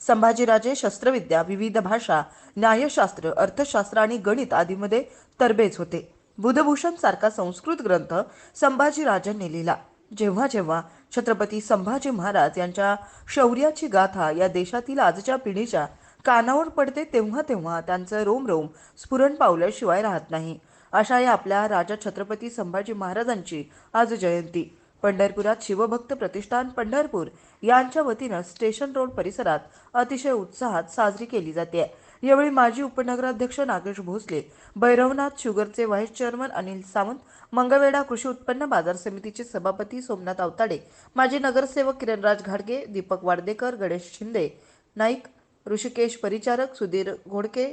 संभाजीराजे शस्त्रविद्या विविध भाषा न्यायशास्त्र अर्थशास्त्र आणि गणित आदीमध्ये तरबेज होते. बुधभूषण सारखा संस्कृत ग्रंथ संभाजीराजांनी लिहिला. जेव्हा जेव्हा छत्रपती संभाजी महाराज यांच्या शौर्याची गाथा या देशातील आजच्या पिढीच्या कानावर पडते तेव्हा तेव्हा त्यांचं रोम रोम स्फुरण पावल्याशिवाय राहत नाही. अशा या आपल्या राजा छत्रपती संभाजी महाराजांची आज जयंती. पंढरपुरात शिवभक्त प्रतिष्ठान पंढरपूर यांच्या वतीनं स्टेशन रोड परिसरात अतिशय उत्साहात साजरी केली जाते. यावेळी माजी उपनगराध्यक्ष नागेश भोसले भैरवनाथ शुगरचे व्हाईस चेअरमन अनिल सावंत मंगळवेढा कृषी उत्पन्न बाजार समितीचे सभापती सोमनाथ आवताडे माजी नगरसेवक किरणराज घाडगे दीपक वाडदेकर गणेश शिंदे नाईक ऋषिकेश परिचारक सुधीर घोडके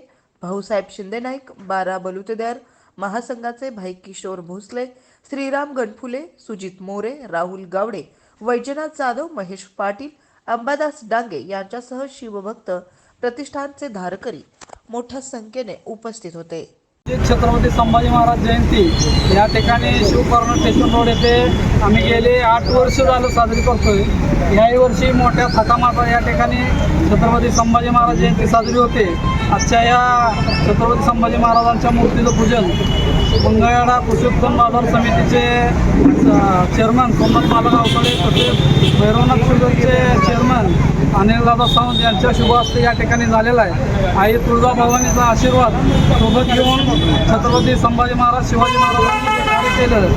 भाऊसाहेब शिंदे नाईक बारा बलुतेदार महासंघाचे भाई किशोर भोसले श्रीराम गणफुले सुजित मोरे राहुल गावडे वैजनाथ जाधव महेश पाटील अंबादास डांगे यांच्यासह शिवभक्त प्रतिष्ठानचे धारकरी मोठ्या संख्येने उपस्थित होते. छत्रपती संभाजी महाराज जयंती या ठिकाणी शिवकर्ण स्टेशन रोड येथे आम्ही गेले. आठ वर्ष झालं साजरी करतोय. याही वर्षी मोठ्या थकामाचा या ठिकाणी छत्रपती संभाजी महाराज जयंती साजरी होते. आजच्या या छत्रपती संभाजी महाराजांच्या मूर्तीचं पूजन मंगळवेढा कृषी उत्पन्न बाजार समितीचे चेअरमन सोमनाथ मालक अवतडे तसेच भैरवनाथ चेअरमन अनिलदादा सावंत यांच्या शुभ हस्ते या ठिकाणी झालेला आहे. आई तुळजाभवानीचा आशीर्वाद सोबत घेऊन छत्रपती संभाजी महाराज शिवाजी महाराजांनी कार्य केलं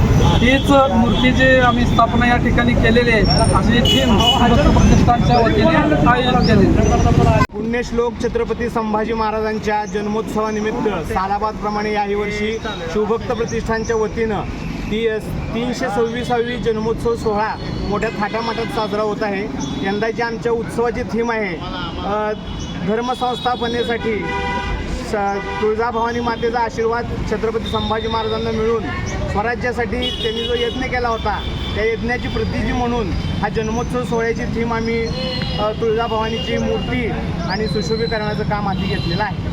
हीच मूर्तीची आम्ही स्थापना या ठिकाणी केलेली आहे अशी थीम प्रतिष्ठानच्या वतीने आयोजित केली. पुण्यश्लोक छत्रपती संभाजी महाराजांच्या जन्मोत्सवानिमित्त सालाबादप्रमाणे याही वर्षी शिवभक्त प्रतिष्ठानच्या वतीनं ती तीनशे सव्वीसावी जन्मोत्सव सोहळा मोठ्या थाटामाटात साजरा होत आहे. यंदाची आमच्या उत्सवाची थीम आहे धर्मसंस्थापनेसाठी. स तुळजाभवानी मातेचा आशीर्वाद छत्रपती संभाजी महाराजांना मिळून स्वराज्यासाठी त्यांनी जो यज्ञ केला होता त्या यज्ञाची प्रतिजी म्हणून हा जन्मोत्सव सोहळ्याची थीम आम्ही तुळजाभवानीची मूर्ती आणि सुशोभीकरणाचं काम हाती घेतलेलं आहे.